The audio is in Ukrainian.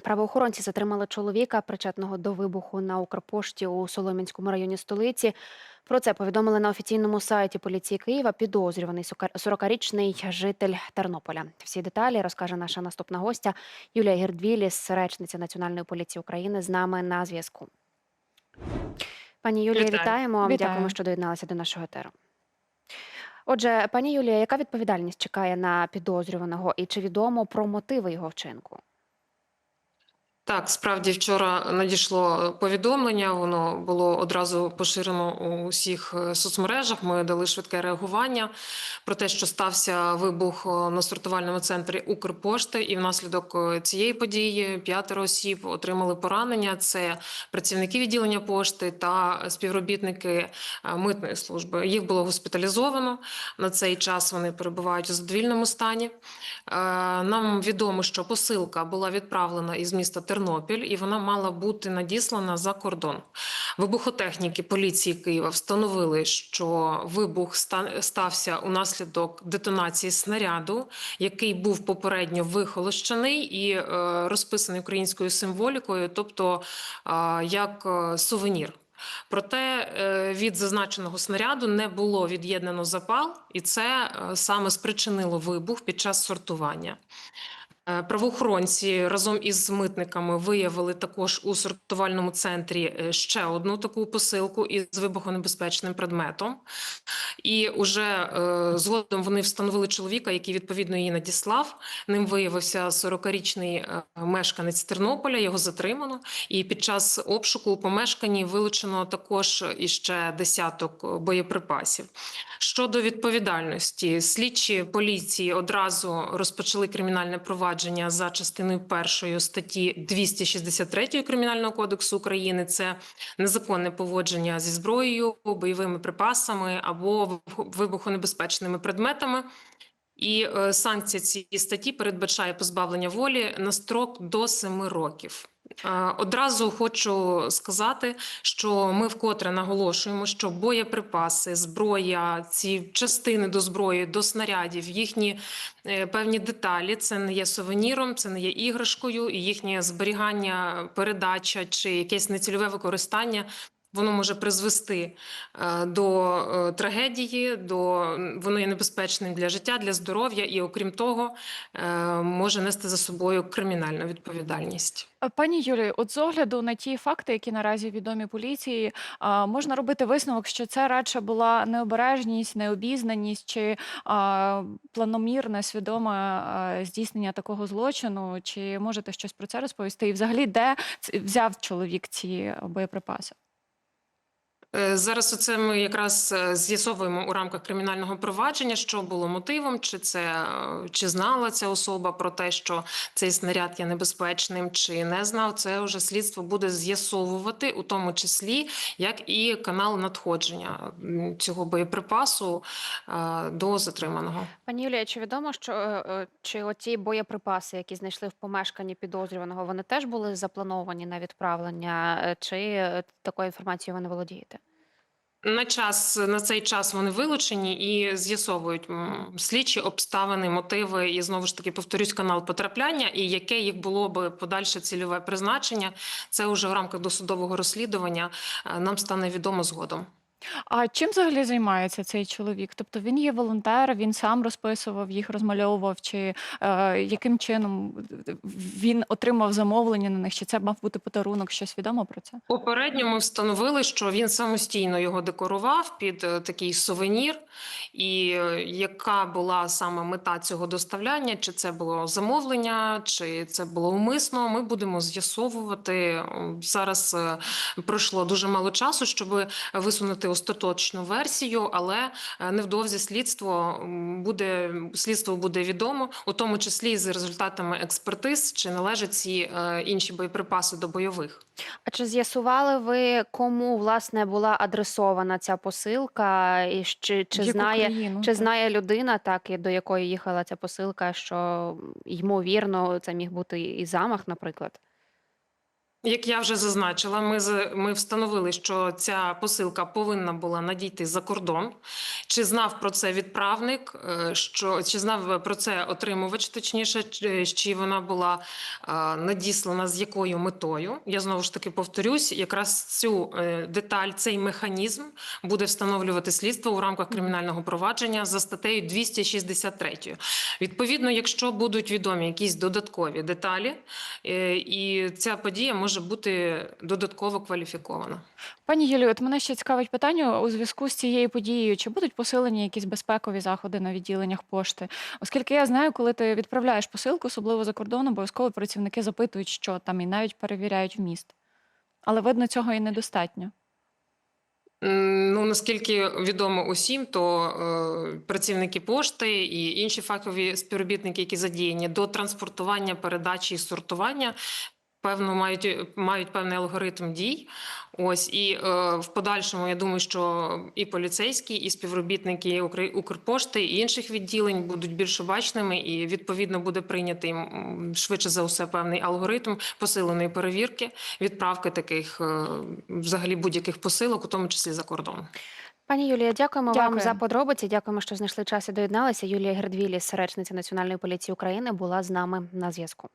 Правоохоронці затримали чоловіка, причетного до вибуху на Укрпошті у Солом'янському районі столиці. Про це повідомили на офіційному сайті поліції Києва. Підозрюваний 40-річний житель Тернополя. Всі деталі розкаже наша наступна гостя Юлія Гердвіліс, речниця Національної поліції України, з нами на зв'язку. Пані Юлія, Вітаю. вітаємо. Вітаю. Дякуємо, що доєдналися до нашого етеру. Отже, пані Юлія, яка відповідальність чекає на підозрюваного і чи відомо про мотиви його вчинку? Так, справді вчора надійшло повідомлення. Воно було одразу поширено у всіх е, соцмережах. Ми дали швидке реагування про те, що стався вибух е, на сортувальному центрі Укрпошти, і внаслідок е, цієї події п'ятеро осіб отримали поранення. Це працівники відділення пошти та співробітники митної служби. Їх було госпіталізовано. На цей час вони перебувають у задовільному стані. Нам відомо, що посилка була відправлена із міста Тернопіль, і вона мала бути надіслана за кордон. Вибухотехніки поліції Києва встановили, що вибух ста- стався унаслідок детонації снаряду, який був попередньо вихолощений і е, розписаний українською символікою, тобто е, як е, сувенір. Проте від зазначеного снаряду не було від'єднано запал, і це саме спричинило вибух під час сортування. Е, Правоохоронці разом із митниками виявили також у сортувальному центрі е, ще одну таку посилку із вибухонебезпечним предметом. І уже е, згодом вони встановили чоловіка, який відповідно її надіслав. Ним виявився 40-річний е, мешканець Тернополя. Його затримано. І під час обшуку у помешканні вилучено також іще десяток боєприпасів. Щодо відповідальності, слідчі поліції одразу розпочали кримінальне провадження за частиною першої статті 263 Кримінального кодексу України. Це незаконне поводження зі зброєю, бойовими припасами або вибух- вибухонебезпечними предметами. І е, санкція цієї статті передбачає позбавлення волі на строк до 7 років. Е, Одразу хочу сказати, що ми вкотре наголошуємо, що боєприпаси, зброя, ці частини до зброї, до снарядів, їхні е, певні деталі це не є сувеніром, це не є іграшкою, і їхнє зберігання, передача чи якесь нецільове використання. Воно може призвести е, до е, трагедії, до воно є небезпечним для життя, для здоров'я, і окрім того, е, може нести за собою кримінальну відповідальність. Пані Юлію, от з огляду на ті факти, які наразі відомі поліції, можна робити висновок, що це радше була необережність, необізнаність чи планомірне, свідоме здійснення такого злочину. Чи можете щось про це розповісти? І взагалі, де взяв чоловік ці боєприпаси? Е, Зараз оце ми якраз е, з'ясовуємо у рамках кримінального провадження, що було мотивом, чи це е, чи знала ця особа про те, що цей снаряд є небезпечним, чи не знав. Це вже слідство буде з'ясовувати, у тому числі як і канал надходження цього боєприпасу до затриманого. Пані Юлія, чи відомо, що чи оті боєприпаси, які знайшли в помешканні підозрюваного, вони теж були заплановані на відправлення, чи такою інформацією ви не володієте? На час на цей час вони вилучені і з'ясовують слідчі обставини, мотиви і знову ж таки повторюсь канал потрапляння, і яке їх було би подальше цільове призначення. Це вже в рамках досудового розслідування е, нам стане відомо згодом. А чим взагалі займається цей чоловік? Тобто він є волонтер, він сам розписував їх, розмальовував, чи е, яким чином він отримав замовлення на них? Чи це мав бути подарунок? Щось відомо про це? Попередньо ми встановили, що він самостійно його декорував під е, такий сувенір, і е, яка була саме мета цього доставляння, чи це було замовлення, чи це було умисно. Ми будемо з'ясовувати зараз. е, Пройшло дуже мало часу, щоб висунути остаточну версію, але е, невдовзі слідство буде слідство буде відомо, у тому числі з результатами експертиз, чи належать ці е, інші боєприпаси до бойових. А чи з'ясували ви, кому власне була адресована ця посилка, і чи, чи знає країну, чи так. знає людина, так і до якої їхала ця посилка, що ймовірно це міг бути і замах, наприклад? Як я вже зазначила, ми ми встановили, що ця посилка повинна була надійти за кордон. Чи знав про це відправник? е, Що чи знав про це отримувач, точніше, чи- чи вона була е, надіслана з якою метою? Я знову ж таки повторюсь, якраз цю е, деталь, цей механізм буде встановлювати слідство у рамках кримінального провадження за статтею 263. Відповідно, якщо будуть відомі якісь додаткові деталі, е, і ця подія може бути додатково кваліфікована. Пані Юлію, от мене ще цікавить питання у зв'язку з цією подією. Чи будуть посилені якісь безпекові заходи на відділеннях пошти? Оскільки я знаю, коли ти відправляєш посилку, особливо за кордон, обов'язково працівники запитують, що там, і навіть перевіряють вміст. Але видно, цього і недостатньо. Ну, наскільки відомо усім, то е, працівники пошти і інші фахові співробітники, які задіяні до транспортування, передачі і сортування, певно, мають, мають певний алгоритм дій. Ось і е, в подальшому я думаю, що і поліцейські, і співробітники Укр- Укрпошти і інших відділень будуть більш обачними, і відповідно буде прийнятий швидше за все певний алгоритм посиленої перевірки, відправки таких е, взагалі будь-яких посилок, у тому числі за кордон. Пані Юлія, дякуємо вам за подробиці. Дякуємо, що знайшли час і доєдналися. Юлія Гердвіліс, речниця Національної поліції України, була з нами на зв'язку.